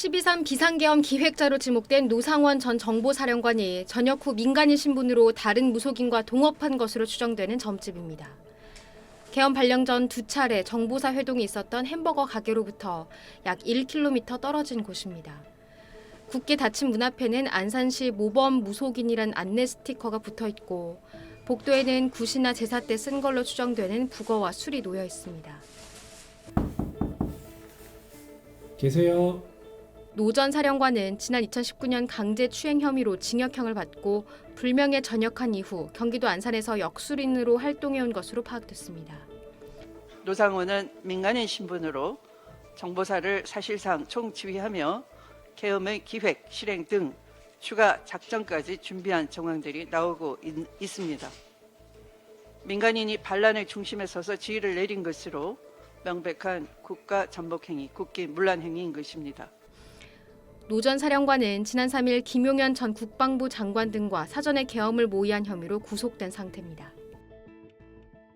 12.3 비상계엄 기획자로 지목된 노상원 전 정보사령관이 전역 후 민간인 신분으로 다른 무속인과 동업한 것으로 추정되는 점집입니다. 계엄 발령 전 두 차례 정보사 회동이 있었던 햄버거 가게로부터 약 1km 떨어진 곳입니다. 굳게 닫힌 문 앞에는 안산시 모범 무속인이란 안내 스티커가 붙어 있고 복도에는 굿이나 제사 때 쓴 걸로 추정되는 북어와 술이 놓여 있습니다. 계세요. 노전 사령관은 지난 2019년 강제 추행 혐의로 징역형을 받고 불명예 전역한 이후 경기도 안산에서 역술인으로 활동해온 것으로 파악됐습니다. 노상원은 민간인 신분으로 정보사를 사실상 총지휘하며 계엄의 기획, 실행 등 추가 작전까지 준비한 정황들이 나오고 있, 있습니다. 민간인이 반란의 중심에 서서 지휘를 내린 것으로 명백한 국가 전복행위, 국기 문란 행위인 것입니다. 노 전 사령관은 지난 3일 김용현 전 국방부 장관 등과 사전에 계엄을 모의한 혐의로 구속된 상태입니다.